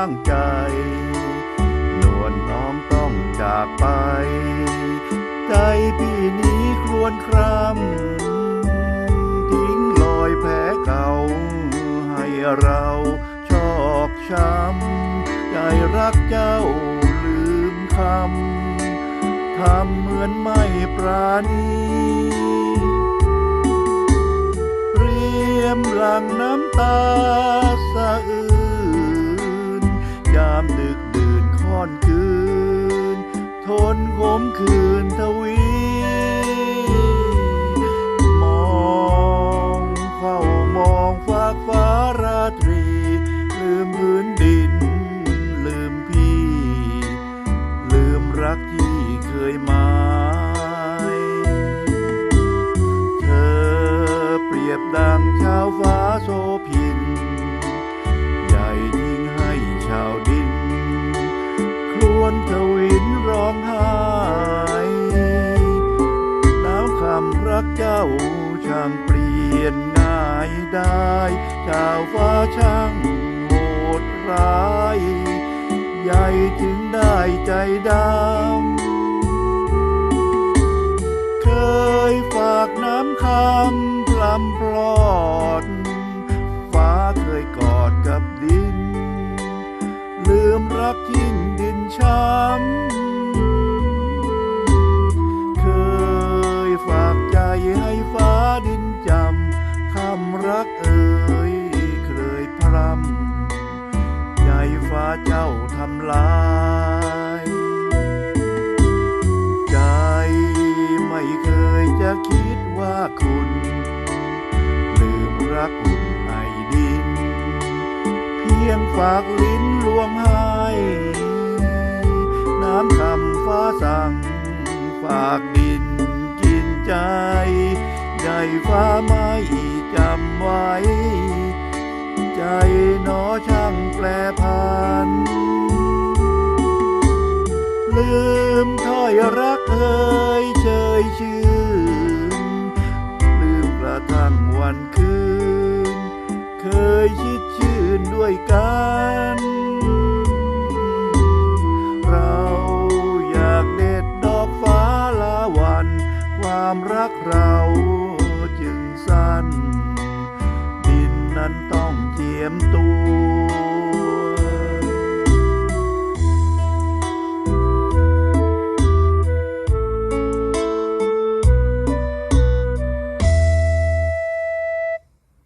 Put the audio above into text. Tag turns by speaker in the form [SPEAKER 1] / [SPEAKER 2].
[SPEAKER 1] างใจ นวลน้องต้องจากไป ใจพี่นี้ครวญครำทิ้งรอยแผลเก่า ให้เราชอกช้ำ ใจรักเจ้าลืมคำ ทำเหมือนไม่ปราณีเรียมหลังน้ำตาสะอื้น กดื่นค่อนคืน ทนขมคืนทวี มองเฝ้ามองฟากฟ้าราตรี ลืมพื้นดิน ลืมพี่ ลืมรักที่เคยมายเธอเปรียบดังชาวฟ้าโซพิาย ชาวฟ้าช่างโหดร้าย ใหญ่ถึงได้ใจดำ เคยฝากน้ำคำพลำพลอด ฟ้าเคยกอดกับดิน ลืมรักทิ้งดินช้ำ รักอุ่นไอดิน เพียงฝากลิ้นลวงให้ น้ำคำฟ้าสั่ง ฝากดินกินใจ ใจฟ้าไม่จำไว้ ใจนอช่างแปรผั ด้วยกัน เราอยากเด็ดดอกฟ้าละวัน ความรักเราจึงสั้น ดินนั้นต้องเจียมตัว